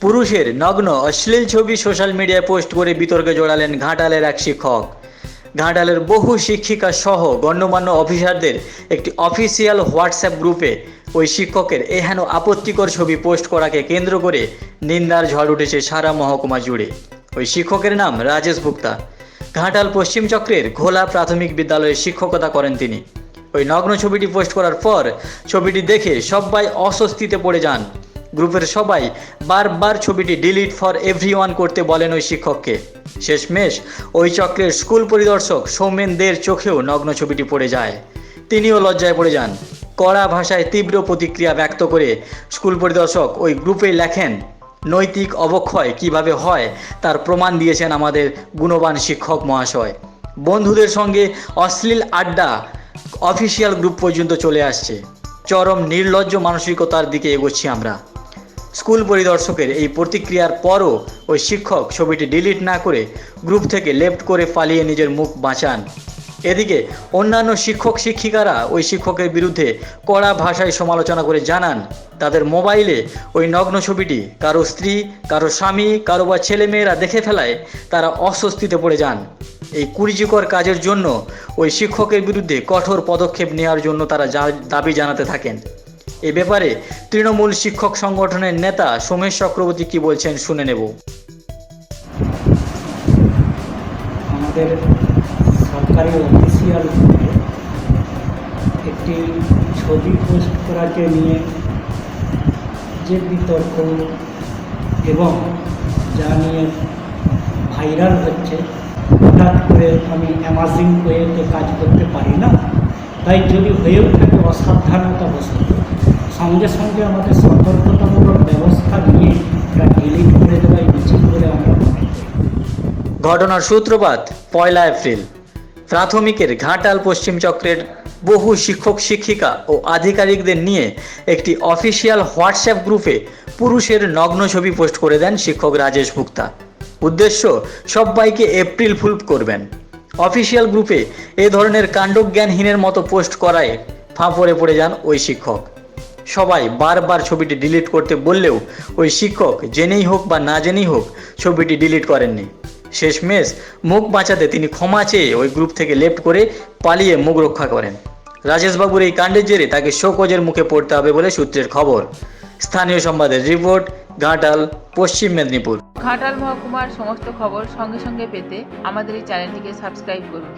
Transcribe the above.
পুরুষের নগ্ন, অশ্লীল ছবি সোশ্যাল মিডিয়ায় পোস্ট করে বিতর্কে জড়ালেন ঘাটালের এক শিক্ষক। ঘাটালের বহু শিক্ষিকা সহ গণ্যমান্য অফিসারদের একটি অফিসিয়াল হোয়াটসঅ্যাপ গ্রুপে ওই শিক্ষকের এহেন আপত্তিকর ছবি পোস্ট করাকে কেন্দ্র করে নিন্দার ঝড় উঠেছে সারা মহকুমা জুড়ে। ওই শিক্ষকের নাম রাজেশ গুপ্তা। ঘাটাল পশ্চিম চক্রের ঘোলা প্রাথমিক বিদ্যালয়ে শিক্ষকতা করেন তিনি। ওই নগ্ন ছবিটি পোস্ট করার পর ছবিটি দেখে সবাই অস্বস্তিতে পড়ে যান। গ্রুপের সবাই বারবার ছবিটি ডিলিট ফর এভরিওয়ান করতে বলেন ওই শিক্ষককে। শেষমেশ ওই চক্রের স্কুল পরিদর্শক সৌমেন দের চোখেও নগ্ন ছবিটি পড়ে যায়। তিনিও লজ্জায় পড়ে যান। কড়া ভাষায় তীব্র প্রতিক্রিয়া ব্যক্ত করে স্কুল পরিদর্শক ওই গ্রুপে লেখেন, নৈতিক অবক্ষয় কীভাবে হয় তার প্রমাণ দিয়েছেন আমাদের গুণবান শিক্ষক মহাশয়। বন্ধুদের সঙ্গে অশ্লীল আড্ডা অফিসিয়াল গ্রুপ পর্যন্ত চলে আসছে। চরম নির্লজ্জ মানসিকতার দিকে এগোচ্ছি আমরা। স্কুল পরিদর্শকের এই প্রতিক্রিয়ার পরও ওই শিক্ষক ছবিটি ডিলিট না করে গ্রুপ থেকে লেফট করে পালিয়ে নিজের মুখ বাঁচান। এদিকে অন্যান্য শিক্ষক শিক্ষিকারা ওই শিক্ষকের বিরুদ্ধে কড়া ভাষায় সমালোচনা করে জানান, তাদের মোবাইলে ওই নগ্ন ছবিটি কারও স্ত্রী, কারও স্বামী, কারও বা ছেলেমেয়েরা দেখে ফেলায় তারা অস্বস্তিতে পড়ে যান। এই কুরুচিকর কাজের জন্য ওই শিক্ষকের বিরুদ্ধে কঠোর পদক্ষেপ নেওয়ার জন্য তারা দাবি জানাতে থাকেন। এ ব্যাপারে তৃণমূল শিক্ষক সংগঠনের নেতা সোমেশ চক্রবর্তী কি বলছেন শুনে নেব। আমাদের সরকারি অফিসিয়াল একটি ছবি পোস্ট করাকে নিয়ে যে বিতর্ক এবং যা নিয়ে ভাইরাল হচ্ছে, হঠাৎ করে আমি অ্যামাজিং ওয়েতে কাজ করতে পারি না। তাই যদি হয়েও থাকে অসাবধানতা বসত সঙ্গে সঙ্গে আমাদের সতর্কতামূলক ব্যবস্থা নিয়ে এটা ডিলিট করে দেওয়াই উচিত বলে আমরা মনে করি। ঘটনার সূত্রপাত, পয়লা এপ্রিল। প্রাথমিকের ঘাটাল পশ্চিম চক্রের বহু শিক্ষক, শিক্ষিকা ও আধিকারিকদের নিয়ে একটি অফিসিয়াল হোয়াটসঅ্যাপ গ্রুপে পুরুষের নগ্ন ছবি পোস্ট করে দেন শিক্ষক রাজেশ গুপ্তা উদ্দেশ্য, সবাইকে এপ্রিল ফুল করবেন। অফিসিয়াল গ্রুপে এ ধরনের কাণ্ডজ্ঞানহীনের মতো পোস্ট করায় ফাঁপড়ে পড়ে যান ওই শিক্ষক। সবাই বারবার ছবিটি ডিলিট করতে বললেও ওই শিক্ষক জেনেই হোক বা না জেনেই হোক ছবিটি ডিলিট করেননি। শেষমেশ মুখ বাঁচাতে তিনি ক্ষমা চেয়ে ওই গ্রুপ থেকে লেফট করে পালিয়ে মুখ রক্ষা করেন। রাজেশবাবুর এই কাণ্ডের জেরে তাকে শোকজের মুখে পড়তে হবে বলে সূত্রের খবর। স্থানীয় সংবাদের রিপোর্ট, ঘাটাল, পশ্চিম মেদিনীপুর। ঘাটাল মহকুমার সমস্ত খবর সঙ্গে সঙ্গে পেতে আমাদের এই চ্যানেলটিকে সাবস্ক্রাইব করুন।